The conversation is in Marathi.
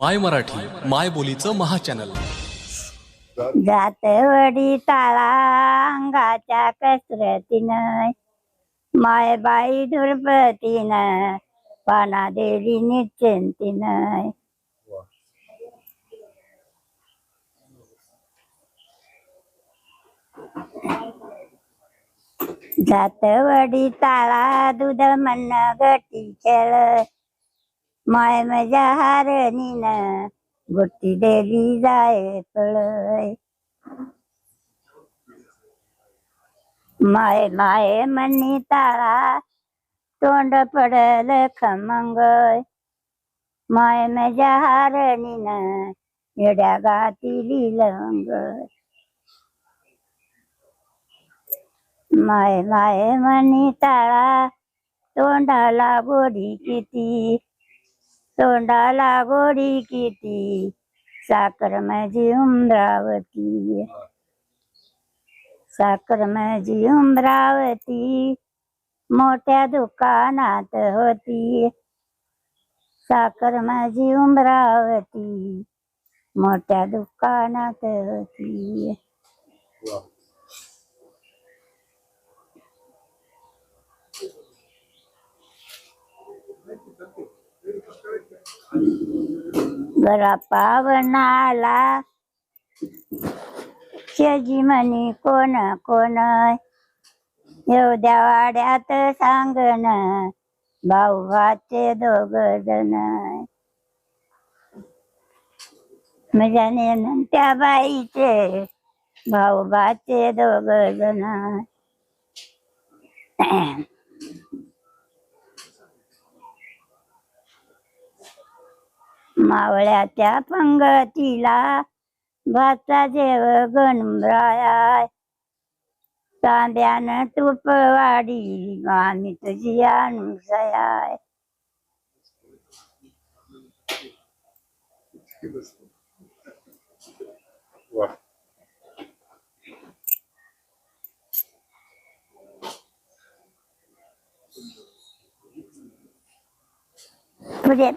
माय मराठी माय बोलीचं महाचॅनल. जातवडी ताळा अंगाच्या कसरतीनं मायबाई दुर्पतीनं पाना देवी निश्चिंतीनं जातवडी ताळा दूध म्हण गटी खेळ माय माझ्या हारणीनं गोटी देली जाय पळय. माय माय मनी ताळा तोंड पडल खमंग माय माझ्या हारणीन येड्या गाती लंगय माय माय मनी ताळा तोंडाला गोडी किती. तोंडाला गोडी किती? साखर माझी उमरावती साखर माझी उमरावती मोठ्या दुकानात होती. साखर माझी उमरावती मोठ्या दुकानात होती. गरा पावनाला शेजी म्हणी कोण कोण? एवढ्या वाड्यात सांगण. भाऊ भाचे दोघ जण माझ्या त्या बाईचे भाऊ भाचे दोघ जण मावळ्याच्या पंगतीला भाचा जेव गणराया तांब्यानं तूप वाढी आम्ही तुझी अनुसयाय पुढे